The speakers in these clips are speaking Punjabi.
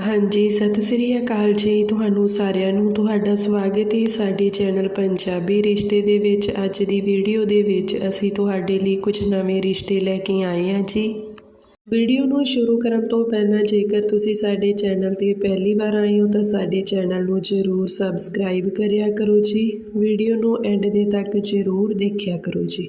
ਹਾਂਜੀ, ਸਤਿ ਸ੍ਰੀ ਅਕਾਲ ਜੀ ਤੁਹਾਨੂੰ ਸਾਰਿਆਂ ਨੂੰ। ਤੁਹਾਡਾ ਸਵਾਗਤ ਹੈ ਸਾਡੇ ਚੈਨਲ ਪੰਜਾਬੀ ਰਿਸ਼ਤੇ ਦੇ ਵਿੱਚ। ਅੱਜ ਦੀ ਵੀਡੀਓ ਦੇ ਵਿੱਚ ਅਸੀਂ ਤੁਹਾਡੇ ਲਈ ਕੁਝ ਨਵੇਂ ਰਿਸ਼ਤੇ ਲੈ ਕੇ ਆਏ ਹਾਂ ਜੀ। ਵੀਡੀਓ ਨੂੰ ਸ਼ੁਰੂ ਕਰਨ ਤੋਂ ਪਹਿਲਾਂ ਜੇਕਰ ਤੁਸੀਂ ਸਾਡੇ ਚੈਨਲ ਤੇ ਪਹਿਲੀ ਵਾਰ ਆਏ ਹੋ ਤਾਂ ਸਾਡੇ ਚੈਨਲ ਨੂੰ ਜ਼ਰੂਰ ਸਬਸਕ੍ਰਾਈਬ ਕਰਿਆ ਕਰੋ ਜੀ। ਵੀਡੀਓ ਨੂੰ ਐਂਡ ਦੇ ਤੱਕ ਜ਼ਰੂਰ ਦੇਖਿਆ ਕਰੋ ਜੀ।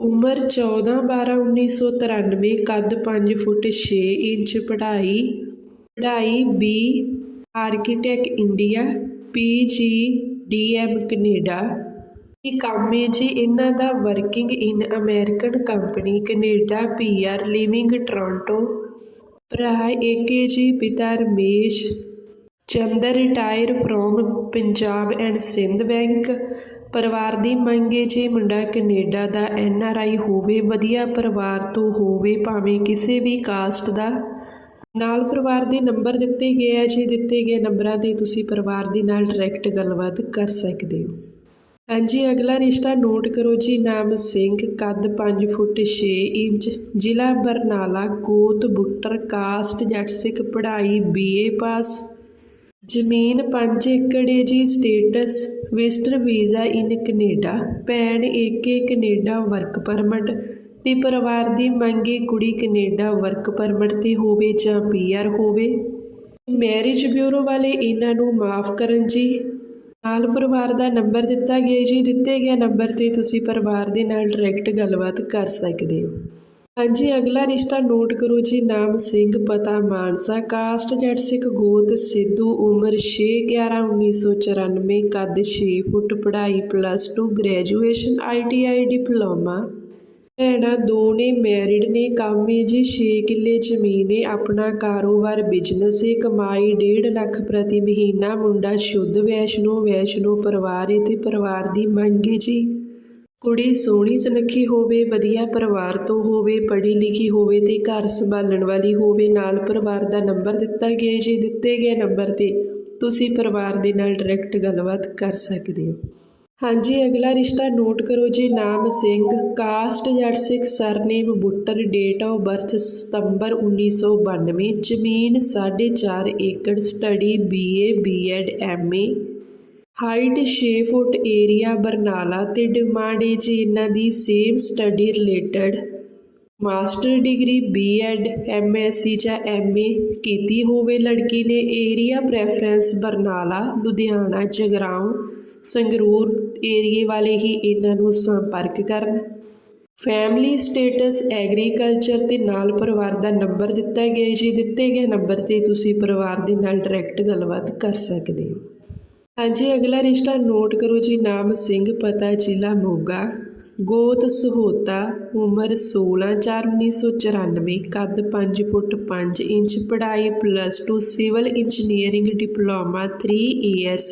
ਉਮਰ 14 12 1993 ਕੱਦ ਪੰਜ ਫੁੱਟ ਛੇ ਇੰਚ, ਪੜ੍ਹਾਈ ਪੜ੍ਹਾਈ B architect India PG DM Canada ਇਹ ਕੰਮ ਹੈ ਜੀ? ਇਹਨਾਂ ਦਾ working in American company Canada P R living Toronto ਭਰਾ ਏਕੇ ਜੀ, ਪਿਤਾ Ramesh. Chander retire from Punjab and Sind bank ਪਰਿਵਾਰ ਦੀ ਮੰਗੇ ਜੇ ਮੁੰਡਾ Canada the N R I ਹੋਵੇ, ਵਧੀਆ ਪਰਿਵਾਰ ਤੋਂ ਹੋਵੇ, ਭਾਵੇਂ ਕਿਸੇ ਵੀ ਕਾਸਟ ਦਾ। ਨਾਲ ਪਰਿਵਾਰ ਦੇ ਨੰਬਰ ਦਿੱਤੇ ਗਏ ਆ, ਜੀ ਦਿੱਤੇ ਗਏ ਨੰਬਰਾਂ ਤੇ ਤੁਸੀਂ ਪਰਿਵਾਰ ਦੇ ਨਾਲ ਡਾਇਰੈਕਟ ਗੱਲਬਾਤ ਕਰ ਸਕਦੇ ਹੋ। ਹਾਂਜੀ, ਅਗਲਾ ਰਿਸ਼ਤਾ ਨੋਟ ਕਰੋ ਜੀ, ਨਾਮ ਸਿੰਘ, ਕੱਦ 5 ਫੁੱਟ 6 ਇੰਚ, ਜ਼ਿਲ੍ਹਾ ਬਰਨਾਲਾ ਕੋਤ ਬੁੱਟਰ, ਕਾਸਟ ਜੱਟ ਸਿੱਖ, ਪੜ੍ਹਾਈ ਬੀਏ ਪਾਸ ਜ਼ਮੀਨ 5 ਏਕੜ ਹੈ ਜੀ status visitor visa in Canada, ਭੈਣ ਏਕੇ ਕੈਨੇਡਾ ਵਰਕ ਪਰਮਿਟ ਤੇ ਪਰਿਵਾਰ ਦੀ ਮੰਗੇ ਕੁੜੀ ਕੈਨੇਡਾ ਵਰਕ ਪਰਮਿਟ ਤੇ ਹੋਵੇ ਜਾਂ ਪੀਆਰ ਹੋਵੇ। ਮੈਰਿਜ ਬਿਊਰੋ ਵਾਲੇ ਇਹਨਾਂ ਨੂੰ ਮਾਫ ਕਰਨ ਜੀ। ਨਾਲ ਪਰਿਵਾਰ ਦਾ ਨੰਬਰ ਦਿੱਤਾ ਗਿਆ ਜੀ। ਦਿੱਤੇ ਗਿਆ ਨੰਬਰ ਤੇ ਤੁਸੀਂ ਪਰਿਵਾਰ ਦੇ ਨਾਲ ਡਾਇਰੈਕਟ ਗੱਲਬਾਤ ਕਰ ਸਕਦੇ ਹੋ। ਹਾਂਜੀ, ਅਗਲਾ ਰਿਸ਼ਤਾ ਨੋਟ ਕਰੋ ਜੀ। ਨਾਮ ਸਿੰਘ, ਪਤਾ ਮਾਨਸਾ। ਕਾਸਟ ਜੱਟ ਸਿੱਖ ਗੋਤ ਸਿੱਧੂ ਉਮਰ 6 11 1994 ਕੱਦ 6 ਫੁੱਟ, ਪੜ੍ਹਾਈ ਪਲੱਸ 2 ਗ੍ਰੈਜੂਏਸ਼ਨ ਆਈਟੀਆਈ ਡਿਪਲੋਮਾ। ਭੈਣਾਂ ਦੋ ਨੇ ਮੈਰਿਡ ਨੇ। ਕੰਮ ਹੈ ਜੀ 6 ਕਿੱਲੇ ਜ਼ਮੀਨ ਹੈ ਆਪਣਾ ਕਾਰੋਬਾਰ ਬਿਜ਼ਨਸ ਹੈ ਕਮਾਈ 1.5 ਲੱਖ ਪ੍ਰਤੀ ਮਹੀਨਾ। ਮੁੰਡਾ ਸ਼ੁੱਧ ਵੈਸ਼ਨੋ ਵੈਸ਼ਨੋ ਪਰਿਵਾਰ ਹੈ ਤੇ ਪਰਿਵਾਰ ਦੀ ਮੰਗ ਹੈ ਜੀ। ਕੁੜੀ ਸੋਹਣੀ ਸੁਨੱਖੀ ਹੋਵੇ, ਵਧੀਆ ਪਰਿਵਾਰ ਤੋਂ ਹੋਵੇ, ਪੜ੍ਹੀ ਲਿਖੀ ਹੋਵੇ ਤੇ ਘਰ ਸੰਭਾਲਣ ਵਾਲੀ ਹੋਵੇ, ਨਾਲ ਪਰਿਵਾਰ ਦਾ ਨੰਬਰ ਦਿੱਤਾ ਗਿਆ ਜੀ ਦਿੱਤੇ ਗਏ ਨੰਬਰ ਤੇ ਤੁਸੀਂ ਪਰਿਵਾਰ ਦੇ ਨਾਲ ਡਾਇਰੈਕਟ ਗੱਲਬਾਤ ਕਰ ਸਕਦੇ ਹੋ। ਹਾਂਜੀ, ਅਗਲਾ ਰਿਸ਼ਤਾ ਨੋਟ ਕਰੋ ਜੀ, ਨਾਮ Singh, caste Jat Sikh, surname Buttar date of birth ਸਤੰਬਰ 1992 ਜ਼ਮੀਨ 4.5 ਏਕੜ study BA BEd MA height 6 foot area Barnala ਤੇ ਡਿਮਾਂਡ ਹੈ ਜੀ ਇਹਨਾਂ ਦੀ same study related master degree BEd MSc ਜਾਂ ਐਮਏ ਕੀਤੀ ਹੋਵੇ ਲੜਕੀ ਨੇ ਏਰੀਆ ਪ੍ਰੈਫਰੈਂਸ ਬਰਨਾਲਾ, ਲੁਧਿਆਣਾ, ਜਗਰਾਉਂ, ਸੰਗਰੂਰ ਏਰੀਏ ਵਾਲੇ ਹੀ ਇਹਨਾਂ ਨੂੰ ਸੰਪਰਕ ਕਰਨ। ਫੈਮਿਲੀ ਸਟੇਟਸ ਐਗਰੀਕਲਚਰ ਤੇ ਨਾਲ ਪਰਿਵਾਰ ਦਾ ਨੰਬਰ ਦਿੱਤਾ ਗਿਆ ਜੀ ਦਿੱਤੇ ਗਏ ਨੰਬਰ ਤੇ ਤੁਸੀਂ ਪਰਿਵਾਰ ਦੇ ਨਾਲ ਡਾਇਰੈਕਟ ਗੱਲਬਾਤ ਕਰ ਸਕਦੇ ਹੋ। ਹਾਂਜੀ, ਅਗਲਾ ਰਿਸ਼ਤਾ ਨੋਟ ਕਰੋ ਜੀ, ਨਾਮ ਸਿੰਘ, ਪਤਾ ਜ਼ਿਲ੍ਹਾ ਮੋਗਾ। ਗੋਤ ਸਹੋਤਾ, ਉਮਰ 16 4 1994 ਕੱਦ 5 ਫੁੱਟ 5 ਇੰਚ, ਪੜ੍ਹਾਈ plus 2 civil engineering diploma 3 years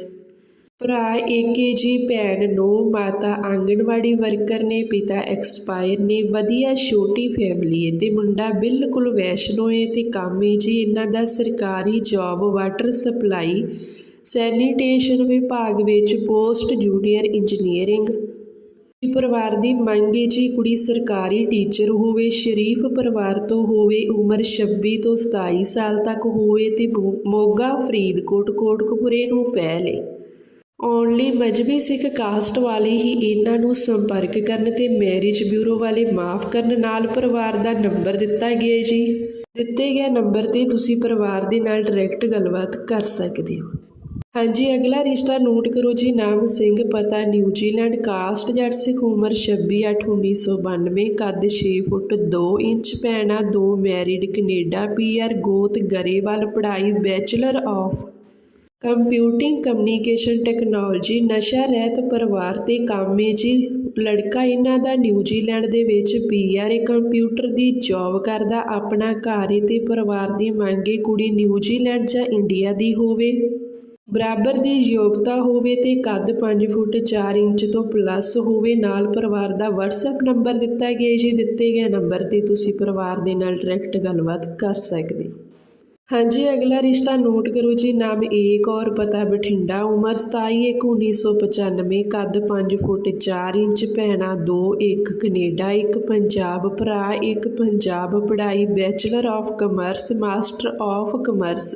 ਭਰਾ ਏਕੇ ਜੀ, ਭੈਣ ਨੋ, ਮਾਤਾ ਆਂਗਣਵਾੜੀ ਵਰਕਰ ਨੇ, ਪਿਤਾ ਐਕਸਪਾਇਰ ਨੇ, ਵਧੀਆ ਛੋਟੀ ਫੈਮਿਲੀ ਹੈ ਤੇ ਮੁੰਡਾ ਬਿਲਕੁਲ ਵੈਸ਼ਨੋ ਹੈ ਤੇ ਕੰਮ ਹੈ ਜੀ, ਇਹਨਾਂ ਦਾ ਸਰਕਾਰੀ ਜੌਬ ਵਾਟਰ ਸਪਲਾਈ ਸੈਨੀਟੇਸ਼ਨ ਵਿਭਾਗ ਵਿੱਚ ਪੋਸਟ ਜੂਨੀਅਰ ਇੰਜੀਨੀਅਰਿੰਗ। ਪਰਿਵਾਰ ਦੀ ਮੰਗ ਹੈ ਜੀ ਕੁੜੀ ਸਰਕਾਰੀ ਟੀਚਰ ਹੋਵੇ, ਸ਼ਰੀਫ ਪਰਿਵਾਰ ਤੋਂ ਹੋਵੇ, ਉਮਰ 26 ਤੋਂ 27 ਸਾਲ ਤੱਕ ਹੋਵੇ ਤੇ ਮੋ- ਮੋਗਾ ਫਰੀਦਕੋਟ, ਕੋਟਕਪੁਰੇ ਨੂੰ ਪਹਿਲੇ ਓਨਲੀ ਮਜਬੀ ਸਿੱਖ ਕਾਸਟ ਵਾਲੇ ਹੀ ਇਹਨਾਂ ਨੂੰ ਸੰਪਰਕ ਕਰਨ ਤੇ ਮੈਰਿਜ ਬਿਊਰੋ ਵਾਲੇ ਮਾਫ ਕਰਨ ਨਾਲ ਪਰਿਵਾਰ ਦਾ ਨੰਬਰ ਦਿੱਤਾ ਗਿਆ ਜੀ। ਦਿੱਤੇ ਗਏ ਨੰਬਰ ਤੇ ਤੁਸੀਂ ਪਰਿਵਾਰ ਦੇ ਨਾਲ ਡਾਇਰੈਕਟ ਗੱਲਬਾਤ ਕਰ ਸਕਦੇ ਹੋ। ਹਾਂਜੀ, ਅਗਲਾ ਰਿਸ਼ਤਾ ਨੋਟ ਕਰੋ ਜੀ। ਨਾਮ ਸਿੰਘ, ਪਤਾ ਨਿਊਜ਼ੀਲੈਂਡ, ਕਾਸਟ ਜੱਟ, ਸਿੱਖ ਉਮਰ 26 8 1992 ਕੱਦ 6 ਫੁੱਟ 2 ਇੰਚ ਭੈਣਾ ਦੋ, ਮੈਰਿਡ ਕੈਨੇਡਾ ਪੀਆਰ ਗੋਤ ਗਰੇਵਾਲ, ਪੜ੍ਹਾਈ bachelor of computing communication technology, ਨਸ਼ਾ ਰਹਿਤ ਪਰਿਵਾਰ ਤੇ ਕਾਮੇ ਜੀ। ਲੜਕਾ ਇਹਨਾਂ ਦਾ ਨਿਊਜ਼ੀਲੈਂਡ ਦੇ ਵਿੱਚ ਪੀਆਰ ਕੰਪਿਊਟਰ ਦੀ ਜੌਬ ਕਰਦਾ, ਆਪਣਾ ਘਰ ਏ ਤੇ ਪਰਿਵਾਰ ਦੀ ਮੰਗੇ ਕੁੜੀ ਨਿਊਜ਼ੀਲੈਂਡ ਜਾਂ ਇੰਡੀਆ ਦੀ ਹੋਵੇ। ਬਰਾਬਰ ਦੀ ਯੋਗਤਾ ਹੋਵੇ ਤੇ ਕੱਦ 5 ਫੁੱਟ 4 ਇੰਚ ਤੋਂ ਪਲੱਸ ਹੋਵੇ, ਨਾਲ ਪਰਿਵਾਰ ਦਾ WhatsApp ਨੰਬਰ ਦਿੱਤਾ ਗਿਆ ਜੀ। ਦਿੱਤੇ ਗਏ ਨੰਬਰ ਤੇ ਤੁਸੀਂ ਪਰਿਵਾਰ ਦੇ ਨਾਲ ਡਾਇਰੈਕਟ ਗੱਲਬਾਤ ਕਰ ਸਕਦੇ ਹੋ। ਹਾਂਜੀ, ਅਗਲਾ ਰਿਸ਼ਤਾ ਨੋਟ ਕਰੋ ਜੀ। ਨਾਮ ਏਕ ਔਰ ਪਤਾ ਬਠਿੰਡਾ। ਉਮਰ 27/1995 ਕੱਦ 5 ਫੁੱਟ 4 ਇੰਚ, ਭੈਣਾਂ 2 ਇੱਕ ਕੈਨੇਡਾ, ਇੱਕ ਪੰਜਾਬ ਭਰਾ, ਇੱਕ ਪੰਜਾਬ ਪੜ੍ਹਾਈ bachelor of commerce master of commerce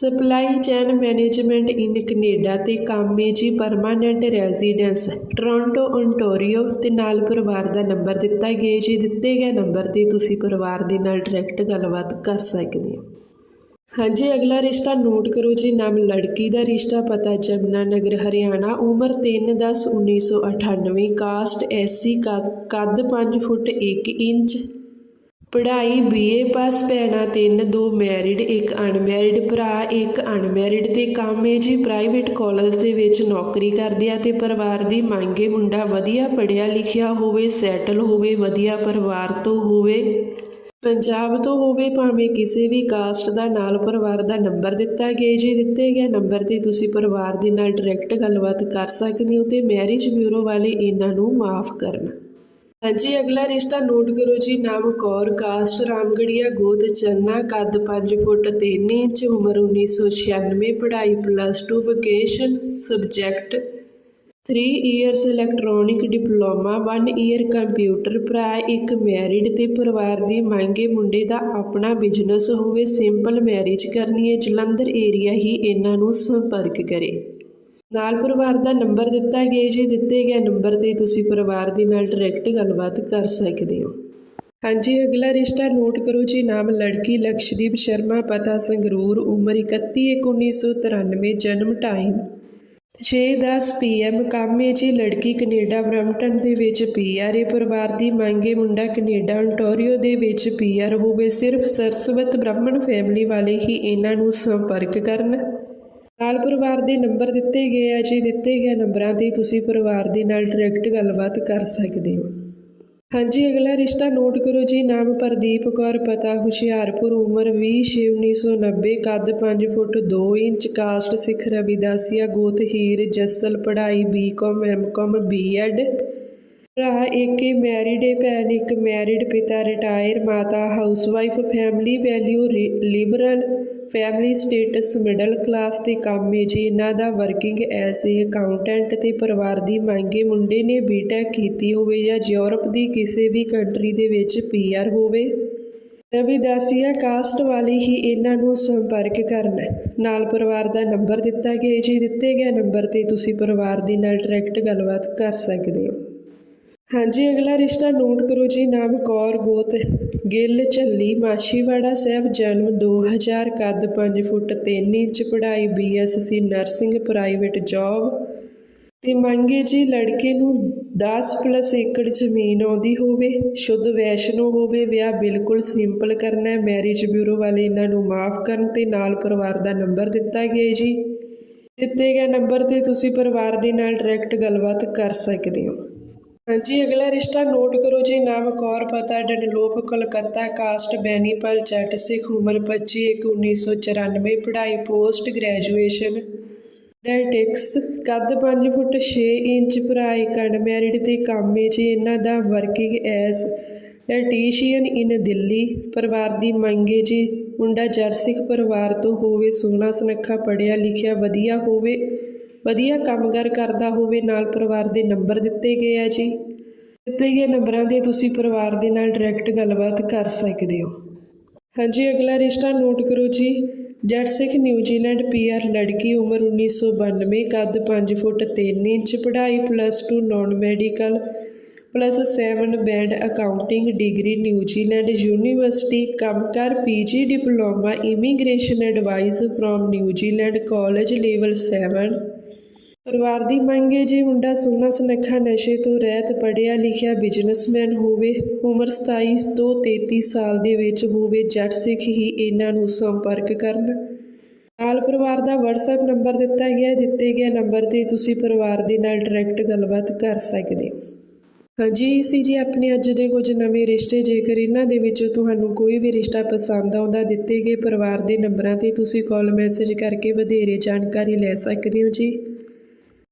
supply chain management in Canada ਤੇ ਕਾਮੇਜੀ ਪਰਮਾਨੈਂਟ ਰੈਜ਼ੀਡੈਂਸ, ਟੋਰਾਂਟੋ ਓਨਟਾਰੀਓ ਤੇ ਨਾਲ ਪਰਿਵਾਰ ਦਾ ਨੰਬਰ ਦਿੱਤਾ ਗਿਆ। ਜੀ ਦਿੱਤੇ ਗਏ ਨੰਬਰ ਤੇ ਤੁਸੀਂ ਪਰਿਵਾਰ ਦੇ ਨਾਲ ਡਾਇਰੈਕਟ ਗੱਲਬਾਤ ਕਰ ਸਕਦੇ ਹੋ। ਹਾਂਜੀ, ਅਗਲਾ ਰਿਸ਼ਤਾ ਨੋਟ ਕਰੋ ਜੀ। ਨਾਮ ਲੜਕੀ ਦਾ ਰਿਸ਼ਤਾ ਪਤਾ, ਜਮਨਾ ਨਗਰ, ਹਰਿਆਣਾ। ਉਮਰ 3/10/1998 ਕਾਸਟ ਐਸਸੀ ਕੱਦ 5 ਫੁੱਟ 1 ਇੰਚ। ਪੜ੍ਹਾਈ ਬੀਏ ਪਾਸ ਭੈਣਾਂ ਤਿੰਨ, ਦੋ ਮੈਰਿਡ ਇੱਕ ਅਨਮੈਰਿਡ ਭਰਾ, ਇੱਕ ਅਨਮੈਰਿਡ ਤੇ ਕੰਮ ਹੈ ਜੀ ਪ੍ਰਾਈਵੇਟ ਕਾਲਜ ਦੇ ਵਿੱਚ ਨੌਕਰੀ ਕਰਦੇ ਆ ਤੇ ਪਰਿਵਾਰ ਦੀ ਮੰਗੇ ਮੁੰਡਾ ਵਧੀਆ ਪੜ੍ਹਿਆ ਲਿਖਿਆ ਹੋਵੇ ਸੈਟਲ ਹੋਵੇ, ਵਧੀਆ ਪਰਿਵਾਰ ਤੋਂ ਹੋਵੇ, ਪੰਜਾਬ ਤੋਂ ਹੋਵੇ, ਭਾਵੇਂ ਕਿਸੇ ਵੀ ਕਾਸਟ ਦਾ ਨਾਲ ਪਰਿਵਾਰ ਦਾ ਨੰਬਰ ਦਿੱਤਾ ਗਿਆ ਜੀ ਦਿੱਤੇ ਗਏ ਨੰਬਰ ਤੇ ਤੁਸੀਂ ਪਰਿਵਾਰ ਦੇ ਨਾਲ ਡਾਇਰੈਕਟ ਗੱਲਬਾਤ ਕਰ ਸਕਦੇ ਹੋ ਤੇ ਮੈਰਿਜ ਬਿਊਰੋ ਵਾਲੇ ਇਹਨਾਂ ਨੂੰ ਮਾਫ ਕਰਨਾ। ਹਾਂਜੀ ਅਗਲਾ ਰਿਸ਼ਤਾ ਨੋਟ ਕਰੋ ਜੀ, ਨਾਮ ਕੌਰ, ਕਾਸਟ ਰਾਮਗੜੀਆ, ਗੋਦ ਚੰਨਾ, ਕੱਦ 5 ਫੁੱਟ 3 ਇੰਚ, ਉਮਰ 1996 ਪੜ੍ਹਾਈ plus 2 vocation subject 3 years electronic diploma 1 year computer ਭਰਾ ਇੱਕ ਮੈਰਿਡ ਤੇ ਪਰਿਵਾਰ ਦੀ ਮੰਗੇ ਮੁੰਡੇ ਦਾ ਆਪਣਾ ਬਿਜ਼ਨਸ ਹੋਵੇ ਸਿੰਪਲ ਮੈਰਿਜ ਕਰਨੀ ਹੈ, ਜਲੰਧਰ ਏਰੀਆ ਹੀ ਇਹਨਾਂ ਨੂੰ ਸੰਪਰਕ ਕਰੇ। ਨਾਲ ਪਰਿਵਾਰ ਦਾ ਨੰਬਰ ਦਿੱਤਾ ਗਿਆ, ਜੇ ਦਿੱਤੇ ਗਏ ਨੰਬਰ ਤੇ ਤੁਸੀਂ ਪਰਿਵਾਰ ਦੇ ਨਾਲ ਡਾਇਰੈਕਟ ਗੱਲਬਾਤ ਕਰ ਸਕਦੇ ਹੋ। ਹਾਂਜੀ, ਅਗਲਾ ਰਿਸ਼ਤਾ ਨੋਟ ਕਰੋ ਜੀ, ਨਾਮ ਲੜਕੀ ਲਕਸ਼ਦੀਪ ਸ਼ਰਮਾ, ਪਤਾ ਸੰਗਰੂਰ, ਉਮਰ 31/1993 ਜਨਮ ਟਾਈਮ 6:10 ਪੀਐਮ ਕੰਮ ਹੈ ਜੀ ਲੜਕੀ ਕੈਨੇਡਾ ਬਰਮਟਨ ਦੇ ਵਿੱਚ ਪੀਆਰ ਹੈ। ਪਰਿਵਾਰ ਦੀ ਮੰਗੇ ਮੁੰਡਾ ਕੈਨੇਡਾ ontario ਦੇ ਵਿੱਚ ਪੀਆਰ ਹੋਵੇ। ਸਿਰਫ ਸਰਸਵਤ ਬ੍ਰਾਹਮਣ ਫੈਮਿਲੀ ਵਾਲੇ ਹੀ ਇਹਨਾਂ ਨੂੰ ਸੰਪਰਕ ਕਰਨ। ਨਾਲ ਪਰਿਵਾਰ ਦੇ ਨੰਬਰ ਦਿੱਤੇ ਗਏ ਆ, ਜੀ ਦਿੱਤੇ ਗਏ ਨੰਬਰਾਂ ਤੇ ਤੁਸੀਂ ਪਰਿਵਾਰ ਦੇ ਨਾਲ ਡਾਇਰੈਕਟ ਗੱਲਬਾਤ ਕਰ ਸਕਦੇ ਹੋ। ਹਾਂਜੀ, ਅਗਲਾ ਰਿਸ਼ਤਾ ਨੋਟ ਕਰੋ ਜੀ। ਨਾਮ ਪ੍ਰਦੀਪ ਕੌਰ, ਪਤਾ ਹੁਸ਼ਿਆਰਪੁਰ, ਉਮਰ 20/6/1990 ਕੱਦ 5 foot 2 inch, caste Sikh Ravidasia, ਗੋਤ ਹੀਰ, ਜੱਸਲ ਪੜ੍ਹਾਈ ਬੀਕਾਮ ਐਮਕਾਮ ਬੀਐਡ ਭਰਾ ਇੱਕ ਮੈਰਿਡ ਹੈ ਭੈਣ ਇੱਕ ਮੈਰਿਡ ਪਿਤਾ ਰਿਟਾਇਰ ਮਾਤਾ housewife family value liberal family status middle class ਤੇ ਕੰਮ ਹੈ ਜੀ। ਇਹਨਾਂ ਦਾ ਵਰਕਿੰਗ ਐਸ ਏ ਅਕਾਊਂਟੈਂਟ ਤੇ ਪਰਿਵਾਰ ਦੀ ਮੰਗੇ ਮੁੰਡੇ ਨੇ ਬੀਟੈਕ ਕੀਤੀ ਹੋਵੇ ਜਾਂ ਯੂਰਪ ਦੀ ਕਿਸੇ ਵੀ ਕੰਟਰੀ ਦੇ ਵਿੱਚ ਪੀਆਰ ਹੋਵੇ। ਰਵਿਦਾਸੀਆ ਕਾਸਟ ਵਾਲੇ ਹੀ ਇਹਨਾਂ ਨੂੰ ਸੰਪਰਕ ਕਰਨਾ। ਨਾਲ ਪਰਿਵਾਰ ਦਾ ਨੰਬਰ ਦਿੱਤਾ ਗਿਆ ਜੀ। ਦਿੱਤੇ ਗਏ ਨੰਬਰ ਤੇ ਤੁਸੀਂ ਪਰਿਵਾਰ ਦੇ ਨਾਲ ਡਾਇਰੈਕਟ ਗੱਲਬਾਤ ਕਰ ਸਕਦੇ ਹੋ। ਹਾਂਜੀ, ਅਗਲਾ ਰਿਸ਼ਤਾ ਨੋਟ ਕਰੋ ਜੀ, ਨਾਮ ਕੌਰ ਗੋਤ, ਗਿੱਲ, ਝੱਲੀ, ਮਾਛੀਵਾੜਾ ਸਾਹਿਬ, ਜਨਮ 2000 ਕੱਦ 5 ਫੁੱਟ 3 ਇੰਚ, ਪੜ੍ਹਾਈ ਬੀਐਸਸੀ ਨਰਸਿੰਗ, ਪ੍ਰਾਈਵੇਟ ਜੌਬ। ਤੇ ਮੰਗੇ ਜੀ, ਲੜਕੇ ਨੂੰ 10 ਪਲੱਸ ਏਕੜ ਜ਼ਮੀਨ ਆਉਂਦੀ ਹੋਵੇ, ਸ਼ੁੱਧ ਵੈਸ਼ਨੋ ਹੋਵੇ, ਵਿਆਹ ਬਿਲਕੁਲ ਸਿੰਪਲ ਕਰਨਾ ਹੈ ਮੈਰਿਜ ਬਿਊਰੋ ਵਾਲੇ ਇਹਨਾਂ ਨੂੰ ਮਾਫ ਕਰਨ ਤੇ ਨਾਲ ਪਰਿਵਾਰ ਦਾ ਨੰਬਰ ਦਿੱਤਾ ਗਿਆ ਜੀ। ਦਿੱਤੇ ਗਏ ਨੰਬਰ ਤੇ ਤੁਸੀਂ ਪਰਿਵਾਰ ਦੇ ਨਾਲ ਡਾਇਰੈਕਟ ਗੱਲਬਾਤ ਕਰ ਸਕਦੇ ਹੋ। ਹਾਂਜੀ, ਅਗਲਾ ਰਿਸ਼ਤਾ ਨੋਟ ਕਰੋ ਜੀ, ਨਾਮ ਕੌਰ, ਪਤਾ ਡਨਲੋਪ ਕਲਕੱਤਾ, ਕਾਸਟ, ਬੈਨੀਪਲ, ਜੱਟ, ਸਿੱਖ, ਉਮਰ 25 ਇੱਕ 1994 ਪੜ੍ਹਾਈ, ਪੋਸਟ ਗ੍ਰੈਜੂਏਸ਼ਨ ਡੈਟਿਕਸ ਕੱਦ 5 ਫੁੱਟ 6 ਇੰਚ, ਪੜ੍ਹਾਈ ਅਨਮੈਰਿਡ ਤੇ ਕੰਮ ਹੈ ਜੀ, ਇਹਨਾਂ ਦਾ working as dietician in Delhi, ਪਰਿਵਾਰ ਦੀ ਮੰਗੇ ਜੀ, ਮੁੰਡਾ ਜਰਸਿਕ ਪਰਿਵਾਰ ਤੋਂ ਹੋਵੇ, ਸੋਹਣਾ ਸੁਨੱਖਾ ਪੜ੍ਹਿਆ ਲਿਖਿਆ, ਵਧੀਆ ਹੋਵੇ ਵਧੀਆ ਕੰਮਕਾਰ ਕਰਦਾ ਹੋਵੇ, ਨਾਲ ਪਰਿਵਾਰ ਦੇ ਨੰਬਰ ਦਿੱਤੇ ਗਏ ਆ ਜੀ। ਦਿੱਤੇ ਗਏ ਨੰਬਰਾਂ ਦੇ ਤੁਸੀਂ ਪਰਿਵਾਰ ਦੇ ਨਾਲ ਡਾਇਰੈਕਟ ਗੱਲਬਾਤ ਕਰ ਸਕਦੇ ਹੋ। ਹਾਂਜੀ, ਅਗਲਾ ਰਿਸ਼ਤਾ ਨੋਟ ਕਰੋ ਜੀ। ਜੱਟ ਸਿੱਖ ਨਿਊਜ਼ੀਲੈਂਡ ਪੀਆਰ ਲੜਕੀ, ਉਮਰ 1992 ਕੱਦ 5 ਫੁੱਟ 3 ਇੰਚ, ਪੜ੍ਹਾਈ plus 2 non medical plus 7 band accounting degree New Zealand university, ਕੰਮਕਾਰ PG diploma, immigration advice from New Zealand college level 7 ਪਰਿਵਾਰ ਦੀ ਮੰਗ ਹੈ, ਜੇ ਮੁੰਡਾ ਸੋਨਾ ਸੁਨੱਖਾ ਨਸ਼ੇ ਤੋਂ ਰਹਿਤ, ਪੜ੍ਹਿਆ ਲਿਖਿਆ ਬਿਜ਼ਨਸਮੈਨ ਹੋਵੇ, ਉਮਰ 27 ਤੋਂ 33 ਸਾਲ ਦੇ ਵਿੱਚ ਹੋਵੇ, ਜੱਟ ਸਿੱਖ ਹੀ ਇਹਨਾਂ ਨੂੰ ਸੰਪਰਕ ਕਰਨ। ਨਾਲ ਪਰਿਵਾਰ ਦਾ WhatsApp ਨੰਬਰ ਦਿੱਤਾ ਗਿਆ ਹੈ। ਦਿੱਤੇ ਗਏ ਨੰਬਰ ਤੇ ਤੁਸੀਂ ਪਰਿਵਾਰ ਦੇ ਨਾਲ ਡਾਇਰੈਕਟ ਗੱਲਬਾਤ ਕਰ ਸਕਦੇ ਹੋ। ਹਾਂਜੀ, ਇਹ ਸੀ ਜੀ ਆਪਣੇ ਅੱਜ ਦੇ ਕੁਝ ਨਵੇਂ ਰਿਸ਼ਤੇ। ਜੇਕਰ ਇਹਨਾਂ ਦੇ ਵਿੱਚ ਤੁਹਾਨੂੰ ਕੋਈ ਵੀ ਰਿਸ਼ਤਾ ਪਸੰਦ ਆਉਂਦਾ, ਦਿੱਤੇ ਗਏ ਪਰਿਵਾਰ ਦੇ ਨੰਬਰਾਂ ਤੇ ਤੁਸੀਂ ਕਾਲ ਮੈਸੇਜ ਕਰਕੇ ਵਧੇਰੇ ਜਾਣਕਾਰੀ ਲੈ ਸਕਦੇ ਹੋ ਜੀ।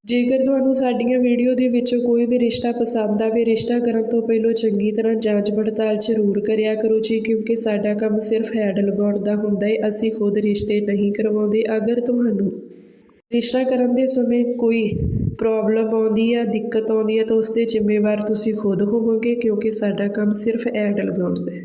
ਜੇਕਰ ਤੁਹਾਨੂੰ ਸਾਡੀਆਂ ਵੀਡੀਓ ਦੇ ਵਿੱਚੋਂ ਕੋਈ ਵੀ ਰਿਸ਼ਤਾ ਪਸੰਦ ਆਵੇ, ਰਿਸ਼ਤਾ ਕਰਨ ਤੋਂ ਪਹਿਲਾਂ ਚੰਗੀ ਤਰ੍ਹਾਂ ਜਾਂਚ ਪੜਤਾਲ ਜ਼ਰੂਰ ਕਰਿਆ ਕਰੋ ਜੀ, ਕਿਉਂਕਿ ਸਾਡਾ ਕੰਮ ਸਿਰਫ ਹੈਡ ਲਗਾਉਣ ਦਾ ਹੁੰਦਾ ਹੈ ਅਸੀਂ ਖੁਦ ਰਿਸ਼ਤੇ ਨਹੀਂ ਕਰਵਾਉਂਦੇ। ਅਗਰ ਤੁਹਾਨੂੰ ਰਿਸ਼ਤਾ ਕਰਨ ਦੇ ਸਮੇਂ ਕੋਈ ਪ੍ਰੋਬਲਮ ਆਉਂਦੀ ਆ ਦਿੱਕਤ ਆਉਂਦੀ ਆ ਤਾਂ ਉਸ ਦੇ ਜ਼ਿੰਮੇਵਾਰ ਤੁਸੀਂ ਖੁਦ ਹੋਵੋਗੇ, ਕਿਉਂਕਿ ਸਾਡਾ ਕੰਮ ਸਿਰਫ ਐਡ ਲਗਾਉਣ ਹੈ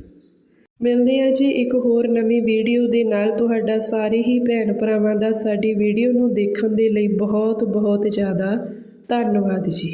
ਮਿਲਦੇ ਹਾਂ ਜੀ ਇੱਕ ਹੋਰ ਨਵੀਂ ਵੀਡੀਓ ਦੇ ਨਾਲ। ਤੁਹਾਡਾ ਸਾਰੇ ਹੀ ਭੈਣ ਭਰਾਵਾਂ ਦਾ ਸਾਡੀ ਵੀਡੀਓ ਨੂੰ ਦੇਖਣ ਦੇ ਲਈ ਬਹੁਤ ਬਹੁਤ ਜ਼ਿਆਦਾ ਧੰਨਵਾਦ ਜੀ।